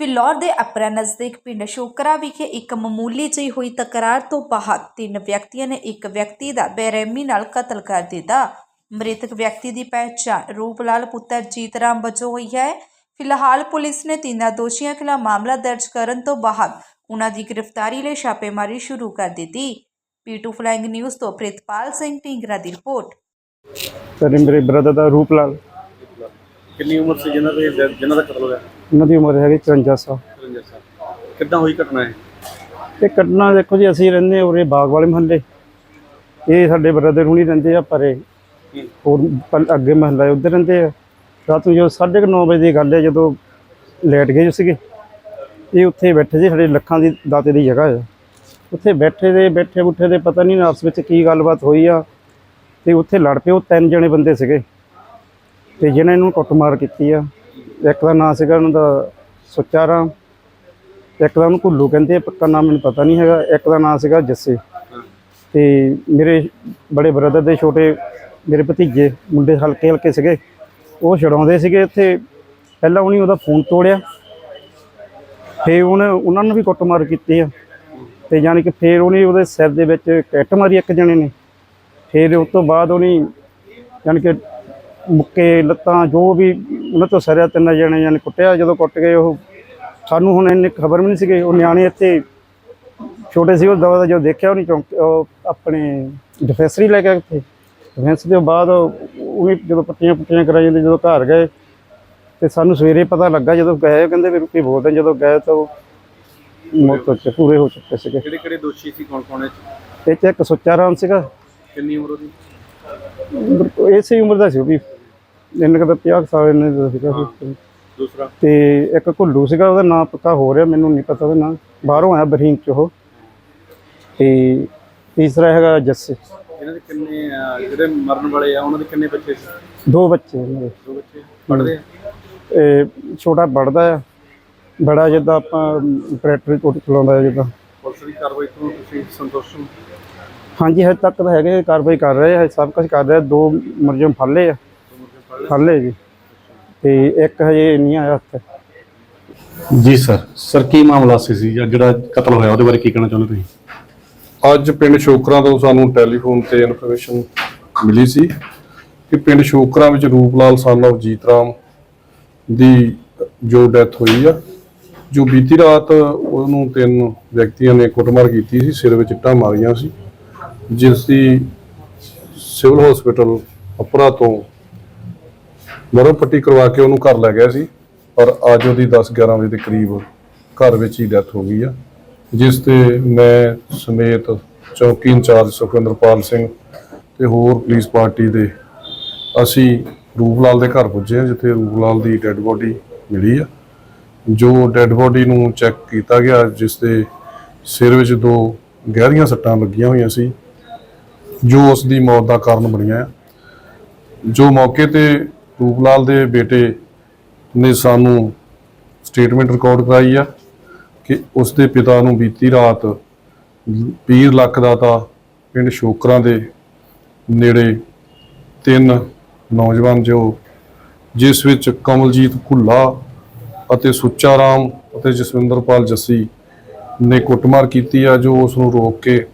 ਫਿਲੌਰ ਦੇ ਅਪਰਾ ਨਜ਼ਦੀਕ ਪਿੰਡ ਸ਼ੋਕਰਾ ਵਿਖੇ ਇੱਕ ਮਾਮੂਲੀ ਜਿਹੀ ਹੋਈ ਤਕਰਾਰ ਤੋਂ ਬਾਅਦ ਤਿੰਨ ਵਿਅਕਤੀਆਂ ਨੇ ਇੱਕ ਵਿਅਕਤੀ ਦਾ ਬੇਰਹਿਮੀ ਨਾਲ ਕਤਲ ਕਰ ਦਿੱਤਾ। ਮ੍ਰਿਤਕ ਵਿਅਕਤੀ ਦੀ ਪਹਿਚਾਣ ਰੂਪਲਾਲ ਪੁੱਤਰ ਜੀਤਰਾਮ ਵਜੋਂ ਹੋਈ ਹੈ। ਫਿਲਹਾਲ ਪੁਲਿਸ ਨੇ ਤਿੰਨਾਂ ਦੋਸ਼ੀਆਂ ਖਿਲਾਫ ਮਾਮਲਾ ਦਰਜ ਕਰਨ ਤੋਂ ਬਾਅਦ ਉਹਨਾਂ ਦੀ ਗ੍ਰਿਫਤਾਰੀ ਲਈ ਛਾਪੇਮਾਰੀ ਸ਼ੁਰੂ ਕਰ ਦਿੱਤੀ। ਪੀਟੂ ਫਲਾਈਂਗ ਨਿਊਜ਼ ਤੋਂ ਪ੍ਰਿਤਪਾਲ ਸਿੰਘ ਢੀਂਗਰਾ ਦੀ ਰਿਪੋਰਟ। ਸਰ ਇਹ ਮੇਰੇ ਬ੍ਰਦਰ ਦਾ ਰੂਪਲਾਲ। ਕਿੰਨੀ ਉਮਰ ਸੀ ਜਿਨ੍ਹਾਂ ਦੇ ਜਿਨ੍ਹਾਂ ਦਾ ਕਤਲ ਹੋਇਆ? ਉਹਨਾਂ ਦੀ ਉਮਰ ਹੈਗੀ 54 ਸਾਲ 53 ਸਾਲ ਕਿੱਦਾਂ ਹੋਈ ਘਟਨਾ ਇਹ? ਇਹ ਘਟਨਾ ਦੇਖੋ ਜੀ ਅਸੀਂ ਰਹਿੰਦੇ ਉਰੇ ਬਾਗ ਵਾਲੇ ਮਹੱਲੇ। ਇਹ ਸਾਡੇ ਬ੍ਰਦਰ ਹੁਣੀ ਰਹਿੰਦੇ ਆ ਪਰੇ ਹੋਰ ਪਲ- ਅੱਗੇ ਮਹੱਲਾ ਹੈ ਉੱਧਰ ਰਹਿੰਦੇ ਆ। ਰਾਤ ਨੂੰ ਜੋ 9:30 ਵਜੇ ਦੀ ਗੱਲ ਹੈ ਜਦੋਂ ਲੇਟ ਗਏ ਸੀਗੇ। ਇਹ ਉੱਥੇ ਬੈਠੇ ਸੀ ਸਾਡੇ ਲੱਖਾਂ ਦੀ ਦਾਤੇ ਦੀ ਜਗ੍ਹਾ ਹੈ ਉੱਥੇ ਬੈਠੇ ਦੇ ਬੈਠੇ ਬੁੱਠੇ ਦੇ ਪਤਾ ਨਹੀਂ ਆਪਸ ਵਿੱਚ ਕੀ ਗੱਲਬਾਤ ਹੋਈ ਆ। ਤੇ ਉੱਥੇ ਲੜ ਪਏ ਉਹ ਤਿੰਨ ਜਣੇ ਬੰਦੇ ਸੀਗੇ। ਤੇ ਜਿਹਨਾਂ ਇਹਨੂੰ ਕੁੱਟਮਾਰ ਕੀਤੀ ਆ। ਇੱਕ ਦਾ ਨਾਂ ਸੀਗਾ ਉਹਨਾਂ ਦਾ ਸੁੱਚਾ ਰਾਮ ਇੱਕ ਦਾ ਉਹਨੂੰ ਭੁੱਲੂ ਕਹਿੰਦੇ ਆ, ਪੱਕਾ ਨਾਮ ਮੈਨੂੰ ਪਤਾ ਨਹੀਂ ਹੈਗਾ ਇੱਕ ਦਾ ਨਾਂ ਸੀਗਾ ਜੱਸੇ। ਤੇ ਮੇਰੇ ਬੜੇ ਬ੍ਰਦਰ ਦੇ ਛੋਟੇ ਮੇਰੇ ਭਤੀਜੇ ਮੁੰਡੇ ਹਲਕੇ ਹਲਕੇ ਸੀਗੇ ਉਹ ਛਡਾਉਂਦੇ ਸੀਗੇ ਇੱਥੇ। ਪਹਿਲਾਂ ਉਹਨੇ ਉਹਦਾ ਫੋਨ ਤੋੜਿਆ ਫੇ ਉਹਨੇ ਉਹਨਾਂ ਨੂੰ ਵੀ ਕੁੱਟਮਾਰ ਕੀਤੀ ਆ। ਤੇ ਯਾਨੀ ਕਿ ਫੇਰ ਉਹਨੇ ਉਹਦੇ ਸਿਰ ਦੇ ਵਿੱਚ ਕੱਟ ਮਾਰੀ ਇੱਕ ਜਣੇ ਨੇ। ਫੇਰ ਉਸ ਤੋਂ ਬਾਅਦ ਉਹਨੇ ਯਾਨੀ ਕਿ ਮੁੱਕੇ ਲੱਤਾਂ ਜੋ ਵੀ ਉਹਨਾਂ ਤੋਂ ਸਰਿਆ ਤਿੰਨ ਜਣੇ ਯਾਨੀ ਕੁੱਟਿਆ ਜਦੋਂ ਕੁੱਟ ਗਏ ਉਹ ਸਾਨੂੰ ਹੁਣ ਇੰਨੀ ਖਬਰ ਵੀ ਨਹੀਂ ਸੀਗੀ। ਉਹ ਨਿਆਣੇ ਇੱਥੇ ਛੋਟੇ ਸੀ ਉਹ ਦਵਾ ਦਾ ਜਦੋਂ ਦੇਖਿਆ ਉਹਨੇ ਚੌਂਕ ਉਹ ਆਪਣੇ ਡਿਫੈਂਸਰੀ ਲੈ ਕੇ ਉੱਥੇ। ਡਿਫੈਂਸ ਦੇ ਬਾਅਦ ਉਹਨੇ ਜਦੋਂ ਪੱਟੀਆਂ ਪੁੱਟੀਆਂ ਕਰਾਈ ਜਾਂਦੇ ਜਦੋਂ ਘਰ ਗਏ ਤੇ ਸਾਨੂੰ ਸਵੇਰੇ ਪਤਾ ਲੱਗਾ ਜਦੋਂ ਗਏ ਕਹਿੰਦੇ ਵੀ ਰੁਕੀ ਬੋਲਦੇ ਜਦੋਂ ਗਏ ਤਾਂ ਉਹ ਮੌਤ ਚ ਪੂਰੇ ਹੋ ਚੁੱਕੇ ਸੀਗੇ। ਕਿਹੜੇ ਕਿਹੜੇ ਦੋਸ਼ੀ ਸੀ ਕੌਣ ਕੌਣ ਇਹ 'ਚ? ਇੱਕ ਸੁੱਚਾ ਰਾਮ ਸੀਗਾ। ਕਿੰਨੀ ਉਮਰ ਉਹਦੀ? ਇਸੇ ਉਮਰ ਦਾ ਸੀ ਉਹ ਵੀ। ਕੁ ਤਾਂ 50 ਸਾਲ ਇੰਨੇ ਦਾ ਸੀਗਾ ਸੀ। ਦੂਸਰਾ? ਤੇ ਇੱਕ ਘੁੱਲੂ ਸੀਗਾ ਉਹਦਾ ਨਾਮ ਪਤਾ ਹੋ ਰਿਹਾ ਮੈਨੂੰ ਨਹੀਂ ਪਤਾ ਉਹਦਾ ਨਾਮ ਬਾਹਰੋਂ ਆਇਆ ਬਰਹੀਨ ਚ ਉਹ। ਤੇ ਤੀਸਰਾ ਹੈਗਾ ਜੱਸੇ। ਇਹਨਾਂ ਦੇ ਕਿੰਨੇ ਅਹ, ਜਿਹੜੇ ਮਰਨ ਵਾਲੇ ਆ ਉਹਨਾਂ ਦੇ ਕਿੰਨੇ ਬੱਚੇ ਸੀ? ਦੋ ਬੱਚੇ ਉਹਨਾਂ ਦੇ ਦੋ ਬੱਚੇ। ਪੜ੍ਹਦੇ ਆ? ਇਹ ਛੋਟਾ ਪੜਦਾ ਆ। ਬੜਾ ਜਿੱਦਾਂ ਆਪਾਂ ਕੋਟ ਚਲਾਉਂਦਾ ਜਿੱਦਾਂ। ਪੁਲਿਸ ਦੀ ਕਾਰਵਾਈ ਤੋਂ ਤੁਸੀਂ ਸੰਤੁਸ਼ਟ ਹੋ? ਹਾਂਜੀ ਹਜੇ ਤੱਕ ਤਾਂ ਹੈਗੇ ਕਾਰਵਾਈ ਕਰ ਰਹੇ ਆ ਸਭ ਕੁਝ ਕਰ ਰਹੇ ਆ। ਦੋ ਮੁਰਜਮ ਫੜ ਲਏ ਆ। ਫੜ ਲਏ ਜੀ। ਤੇ ਇੱਕ ਹਜੇ ਨਹੀਂ ਆਇਆ ਹੱਥ ਜੀ ਸਰ। ਸਰ ਕੀ ਮਾਮਲਾ ਸੀ ਸੀ? ਜਾਂ ਜਿਹੜਾ ਕਤਲ ਹੋਇਆ ਉਹਦੇ ਬਾਰੇ ਕੀ ਕਹਿਣਾ ਚਾਹੁੰਦੇ ਤੁਸੀਂ? ਅੱਜ ਪਿੰਡ ਸ਼ੋਕਰਾਂ ਤੋਂ ਸਾਨੂੰ ਟੈਲੀਫੋਨ ਤੇ ਇਨਫੋਰਮੇਸ਼ਨ ਮਿਲੀ ਸੀ ਕਿ ਪਿੰਡ ਸ਼ੋਕਰਾਂ ਵਿੱਚ ਰੂਪਲਾਲ son of ਜੀਤ ਰਾਮ ਦੀ ਜੋ ਡੈਥ ਹੋਈ ਆ ਜੋ ਬੀਤੀ ਰਾਤ ਉਹਨੂੰ ਤਿੰਨ ਵਿਅਕਤੀਆਂ ਨੇ ਕੁੱਟਮਾਰ ਕੀਤੀ ਸੀ ਸਿਰ ਵਿੱਚ ਇੱਟਾਂ ਮਾਰੀਆਂ ਸੀ। ਜਿਸ ਦੀ ਸਿਵਲ ਹਸਪੀਟਲ ਅਪਰਾ ਤੋਂ ਮਰਮ ਪੱਟੀ ਕਰਵਾ ਕੇ ਉਹਨੂੰ ਘਰ ਲੈ ਗਿਆ ਸੀ, ਪਰ ਅੱਜ ਉਹਦੀ 10 11 ਵਜੇ ਦੇ ਕਰੀਬ ਘਰ ਵਿੱਚ ਹੀ ਡੈਥ ਹੋ ਗਈ ਆ। ਜਿਸ ਤੇ ਮੈਂ ਸਮੇਤ ਚੌਕੀ ਇੰਚਾਰਜ ਸੁਖਵਿੰਦਰਪਾਲ ਸਿੰਘ ਤੇ ਹੋਰ ਪੁਲਿਸ ਪਾਰਟੀ ਦੇ ਅਸੀਂ ਰੂਪਲਾਲ ਦੇ ਘਰ ਪੁੱਜੇ ਹਾਂ, ਜਿੱਥੇ ਰੂਪਲਾਲ ਦੀ ਡੈੱਡ ਬੋਡੀ ਮਿਲੀ ਆ। ਜੋ ਡੈੱਡ ਬੋਡੀ ਨੂੰ ਚੈੱਕ ਕੀਤਾ ਗਿਆ, ਜਿਸ ਦੇ ਸਿਰ ਵਿੱਚ ਦੋ ਗਹਿਰੀਆਂ ਸੱਟਾਂ ਲੱਗੀਆਂ ਹੋਈਆਂ ਸੀ। ਜੋ ਉਸ ਦੀ ਮੌਤ ਦਾ ਕਾਰਨ ਬਣੀਆਂ ਜੋ ਮੌਕੇ ਤੇ ਰੂਪਲਾਲ ਦੇ ਬੇਟੇ ਨੇ ਸਾਨੂੰ ਸਟੇਟਮੈਂਟ ਰਿਕਾਰਡ ਕਰਾਈ ਆ ਕਿ ਉਸ ਦੇ ਪਿਤਾ ਨੂੰ ਬੀਤੀ ਰਾਤ ਪੀਰ ਲੱਖ ਦਾ ਤਾਂ ਪਿੰਡ ਸ਼ੋਕਰਾਂ ਦੇ ਨੇੜੇ ਤਿੰਨ ਨੌਜਵਾਨ ਜੋ, ਜਿਸ ਵਿੱਚ ਕਮਲਜੀਤ ਭੁੱਲਾ ਅਤੇ ਸੁੱਚਾ ਰਾਮ ਅਤੇ ਜਸਵਿੰਦਰਪਾਲ ਜੱਸੀ ਨੇ ਕੁੱਟਮਾਰ ਕੀਤੀ ਆ, ਜੋ ਉਸ ਨੂੰ ਰੋਕ ਕੇ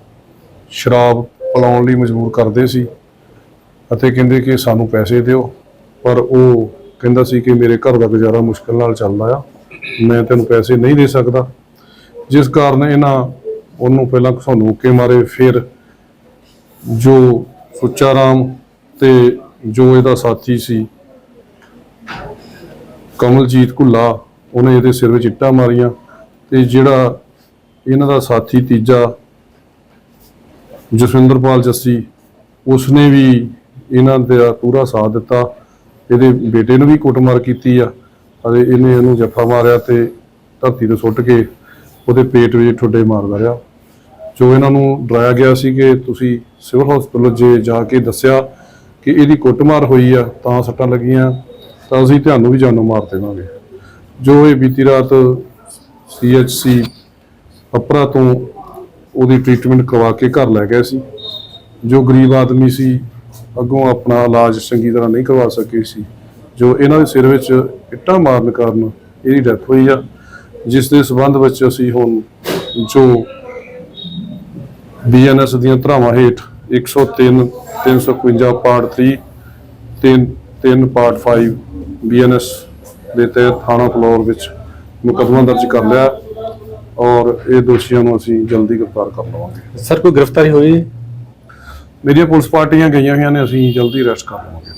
ਸ਼ਰਾਬ ਪਿਲਾਉਣ ਲਈ ਮਜਬੂਰ ਕਰਦੇ ਸੀ ਅਤੇ ਕਹਿੰਦੇ ਕਿ ਸਾਨੂੰ ਪੈਸੇ ਦਿਓ, ਪਰ ਉਹ ਕਹਿੰਦਾ ਸੀ ਕਿ ਮੇਰੇ ਘਰ ਦਾ ਗੁਜ਼ਾਰਾ ਮੁਸ਼ਕਲ ਨਾਲ ਚੱਲਦਾ ਆ, ਮੈਂ ਤੈਨੂੰ ਪੈਸੇ ਨਹੀਂ ਦੇ ਸਕਦਾ। ਜਿਸ ਕਾਰਨ ਇਹਨਾਂ ਉਹਨੂੰ ਪਹਿਲਾਂ ਘਸੋਨੂੰ ਕੇ ਮਾਰੇ, ਫਿਰ ਜੋ ਸੁੱਚਾ ਰਾਮ ਤੇ ਜੋ ਇਹਦਾ ਸਾਥੀ ਸੀ, ਕਮਲਜੀਤ ਘੁੱਲਾ, ਉਹਨੇ ਇਹਦੇ ਸਿਰ ਵਿੱਚ ਇੱਟਾਂ ਮਾਰੀਆਂ ਤੇ ਜਿਹੜਾ ਇਹਨਾਂ ਦਾ ਸਾਥੀ ਤੀਜਾ ਜਸਵਿੰਦਰਪਾਲ ਜੱਸੀ, ਉਸਨੇ ਵੀ ਇਹਨਾਂ ਦਾ ਪੂਰਾ ਸਾਥ ਦਿੱਤਾ। ਇਹਦੇ ਬੇਟੇ ਨੂੰ ਵੀ ਕੁੱਟਮਾਰ ਕੀਤੀ ਆ। ਅਤੇ ਇਹਨੇ ਇਹਨੂੰ ਜੱਫਾ ਮਾਰਿਆ ਤੇ ਧਰਤੀ ਤੇ ਸੁੱਟ ਕੇ ਉਹਦੇ ਪੇਟ ਵਿੱਚ ਠੁੱਡੇ ਮਾਰਦਾ ਰਿਹਾ। ਜੋ ਇਹਨਾਂ ਨੂੰ ਡਰਾਇਆ ਗਿਆ ਸੀ ਕਿ ਤੁਸੀਂ ਸਿਵਲ ਹਸਪੀਟਲ ਜੇ ਜਾ ਕੇ ਦੱਸਿਆ ਕਿ ਇਹਦੀ ਕੁੱਟਮਾਰ ਹੋਈ ਆ, ਤਾਂ ਸੱਟਾਂ ਲੱਗੀਆਂ, ਤਾਂ ਅਸੀਂ ਤੁਹਾਨੂੰ ਵੀ ਜਾਨੋਂ ਮਾਰ ਦੇਵਾਂਗੇ। ਜੋ ਇਹ ਬੀਤੀ ਰਾਤ ਸੀਐਚਸੀ ਅਪਰਾ ਤੋਂ ਉਹਦੀ ਟ੍ਰੀਟਮੈਂਟ ਕਰਵਾ ਕੇ ਘਰ ਲੈ ਗਏ ਸੀ। ਜੋ ਗਰੀਬ ਆਦਮੀ ਸੀ, ਅੱਗੋਂ ਆਪਣਾ ਇਲਾਜ ਚੰਗੀ ਤਰ੍ਹਾਂ ਨਹੀਂ ਕਰਵਾ ਸਕੇ ਸੀ। ਜੋ ਇਹਨਾਂ ਦੇ ਸਿਰ ਵਿੱਚ ਇੱਟਾਂ ਮਾਰਨ ਕਾਰਨ ਇਹਦੀ ਡੈਥ ਹੋਈ ਆ, ਜਿਸ ਦੇ ਸਬੰਧ ਵਿੱਚ ਅਸੀਂ ਹੁਣ ਜੋ ਬੀਐਨਐਸ ਦੀਆਂ ਧਰਾਵਾਂ ਹੇਠ 103 351 ਪਾਰਟ 3 ਤਿੰਨ ਤਿੰਨ ਪਾਰਟ 5 ਬੀਐਨਐਸ ਦੇ ਤਹਿਤ ਥਾਣਾ ਫਲੋਰ ਵਿੱਚ ਮੁਕੱਦਮਾ ਦਰਜ ਕਰ ਲਿਆ। ਔਰ ਇਹ ਦੋਸ਼ੀਆਂ ਨੂੰ ਅਸੀਂ ਜਲਦੀ ਗ੍ਰਿਫਤਾਰ ਕਰ ਲਵਾਂਗੇ। ਸਰ ਕੋਈ ਗ੍ਰਿਫਤਾਰੀ ਹੋਈ? ਮੇਰੀਆਂ ਪੁਲਿਸ ਪਾਰਟੀਆਂ ਗਈਆਂ ਹੋਈਆਂ ਨੇ ਅਸੀਂ ਜਲਦੀ ਅਰੈਸਟ ਕਰ ਲਵਾਂਗੇ।